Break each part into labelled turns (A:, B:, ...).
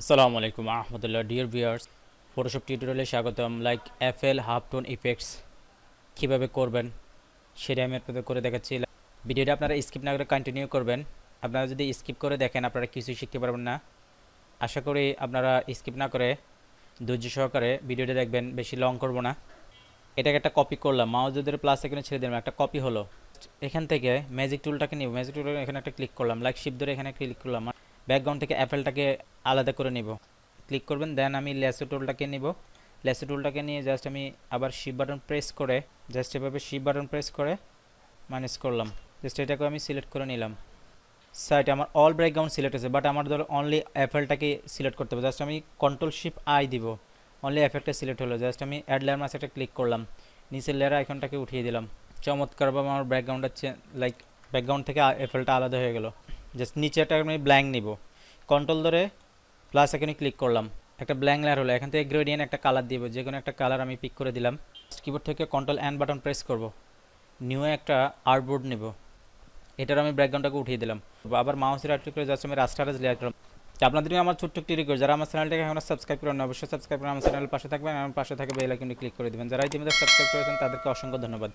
A: আসসালামু আলাইকুম Ahmadullah dear viewers Photoshop টিউটোরিয়ালে স্বাগতম। Like F L half tone effects কীভাবে করবেন সেটা আমি আপনাদের করে দেখাচ্ছি। ভিডিওটা আপনারা স্কিপ না করে কন্টিনিউ করবেন। আপনারা যদি স্কিপ করে দেখেন, আপনারা কিছুই শিখতে পারবেন না। আশা করি আপনারা স্কিপ না করে ধৈর্য সহকারে ভিডিওটা দেখবেন, বেশি লং করব না। এটাকে একটা কপি করলাম। মাউস যদি প্লাস এখানে ছেড়ে দিলাম, একটা কপি হলো। এখান থেকে ম্যাজিক টুলটাকে নিব। ম্যাজিক টুল এখানে একটা ক্লিক করলাম। লাইক শিপ ধরে এখানে ক্লিক করলাম। ব্যাকগ্রাউন্ড থেকে অ্যাপেলটাকে আলাদা করে নিব। ক্লিক করবেন, দেন আমি লেসো টুলটাকে নিব। লেসো টুলটাকে নিয়ে জাস্ট আমি আবার শিপ বাটন প্রেস করে, জাস্ট এভাবে শিপ বাটন প্রেস করে মাইনাস করলাম। জাস্ট এটাকে আমি সিলেক্ট করে নিলাম। সাইট আমার অল ব্যাকগ্রাউন্ড সিলেক্ট আছে বাট আমার ধরো অনলি অ্যাপেলটাকে সিলেক্ট করতে হবে। জাস্ট আমি কন্ট্রোল শিপ আই দিব। অনলি এফেক্টটা সিলেক্ট হলো। জাস্ট আমি অ্যাড লেয়ার মাস একটা ক্লিক করলাম। নিচের লেয়ার আইকনটাকে উঠিয়ে দিলাম। চমৎকারভাবে আমার ব্যাকগ্রাউন্ড হচ্ছে লাইক ব্যাকগ্রাউন্ড থেকে এফেলটা আলাদা হয়ে গেল। জাস্ট নিচেটা আমি ব্ল্যাঙ্ক নিব। কন্ট্রোল ধরে প্লাস এখানে ক্লিক করলাম। একটা ব্ল্যাঙ্ক লেয়ার হলো, এখান থেকে গ্রেডিয়েন্ট একটা কালার দিব যে কোনো একটা কালার আমি পিক করে দিলাম। কিবোর্ড থেকে কন্ট্রোল অ্যান্ড বাটন প্রেস করব। নিউ একটা আর্টবোর্ড নেব। এটার আমি ব্যাকগ্রাউন্ডটাকে উঠিয়ে দিলাম। আবার মাউসের রাইট করে জাস্ট আমি রাস্টারাজ লেয়ার করলাম। আপনাদের আমার ছোট্ট একটি রিকোয়েস্ট যারা আমার চ্যানেলটাকে এখন সাবস্ক্রাইব করেন অবশ্যই সাবস্ক্রাইব করে আমার চ্যানেলের পাশে থাকবেন আমার পাশে থাকে বেল আইকনটি ক্লিক করে দিবেন। যারা ইতিমধ্যে সাবস্ক্রাইব করেছেন, তাদেরকে অসংখ্য ধন্যবাদ।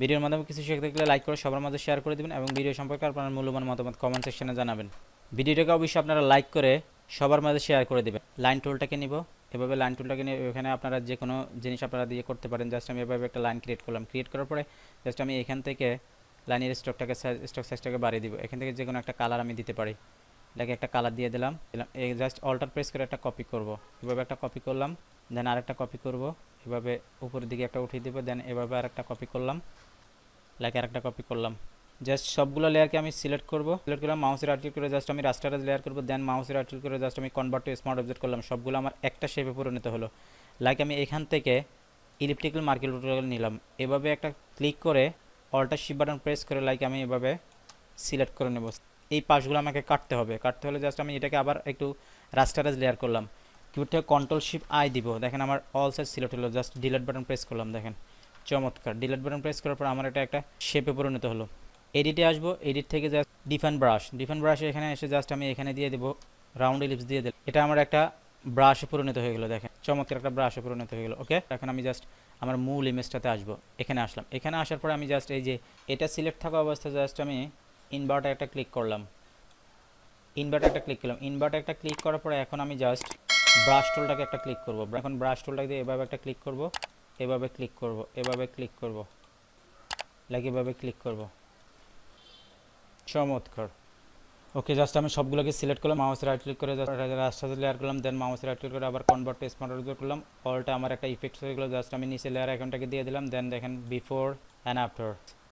A: ভিডিওর মাধ্যমে কিছু শিখে থাকলে লাইক করে সবার মাঝে শেয়ার করে দিবেন এবং ভিডিও সম্পর্কে আপনার মূল্যবান মতামত কমেন্ট সেকশনে জানাবেন। ভিডিওটাকে অবশ্যই আপনারা লাইক করে সবার মাঝে শেয়ার করে দেবেন। লাইন টুলটাকে নিব। এভাবে লাইন টুলটাকে নিয়ে এখানে আপনারা যে কোনো জিনিস আপনারা দিয়ে করতে পারেন। জাস্ট আমি এভাবে একটা লাইন ক্রিয়েট করলাম। ক্রিয়েট করার পরে জাস্ট আমি এখান থেকে লাইনের স্টকটাকে স্টক সাইজটাকে বাড়িয়ে দিব। এখান থেকে যে কোনো একটা কালার আমি দিতে পারি। এটাকে একটা কালার দিয়ে দিলাম। দিলাম। এই জাস্ট অল্টার প্রেস করে একটা কপি করব। এভাবে একটা কপি করলাম। দেন আরেকটা কপি করব। এভাবে উপরের দিকে একটা উঠিয়ে দিব। দেন এভাবে আরেকটা কপি করলাম। লাইক আরেকটা কপি করলাম। জাস্ট সবগুলো লেয়ারকে আমি সিলেক্ট করব। সিলেক্ট করলাম মাউসের আর্টিল করে জাস্ট আমি রাস্টারাজ লেয়ার করব দেন মাউসের আর্টিল করে জাস্ট আমি কনভার্ট টু স্মার্ট অবজেক্ট করলাম। সবগুলো আমার একটা শেপে পরিণত হলো। লাইক আমি এখান থেকে ইলেকট্রিক্যাল মার্কেট নিলাম। এভাবে একটা ক্লিক করে অল্টার শিপ বাটন প্রেস করে লাইক আমি এভাবে সিলেক্ট করে নেব। এই পাশগুলো আমাকে কাটতে হবে। কাটতে হলে জাস্ট আমি এটাকে আবার একটু রাস্টারাজ লেয়ার করলাম। কিবোর্ড থেকে কন্ট্রোল শিপ আই দিব। দেখেন আমার অল সাইজ সিলেক্ট হলো। জাস্ট ডিলেট বাটন প্রেস করলাম, দেখেন। চমৎকার। ডিলেট বাটন প্রেস করার পর আমার এটা একটা শেপে পরিণত হলো। এডিটে আসব, এডিট থেকে just define brush define brush এখানে এসে জাস্ট আমি এখানে দিয়ে দেবো রাউন্ড ইলিপস দিয়ে দিলাম। এটা আমার একটা ব্রাশে পরিণত হয়ে গেলো, দেখেন। চমৎকার একটা ব্রাশে পরিণত হয়ে গেলো ওকে এখন আমি জাস্ট আমার মূল ইমেজটাতে আসব, এখানে আসলাম। এখানে আসার পরে আমি জাস্ট এই যে এটা সিলেক্ট থাকা অবস্থায় জাস্ট আমি ইনভার্টার একটা ক্লিক করলাম। ইনভার্টার একটা ক্লিক করলাম। ইনভার্টার একটা ক্লিক করার পরে এখন আমি জাস্ট ব্রাশ টুলটাকে একটা ক্লিক করব। এখন ব্রাশ টুলটাকে দিয়ে এভাবে একটা ক্লিক করব, এভাবে ক্লিক করব, এভাবে ক্লিক করব লাইক এভাবে ক্লিক করব। চমৎকার। ওকে জাস্ট আমি সবগুলোকে সিলেক্ট করলাম মাউস রাইট ক্লিক করে রাস্তা লেয়ার করলাম দেন মাউস রাইট ক্লিক করে আবার কনভার্ট টু স্মার্ট করলাম অলটা আমার একটা ইফেক্ট হয়ে গেলো জাস্ট আমি নিচে লেয়ার আইকনটাকে দিয়ে দিলাম দেন দেখেন বিফোর অ্যান্ড আফটার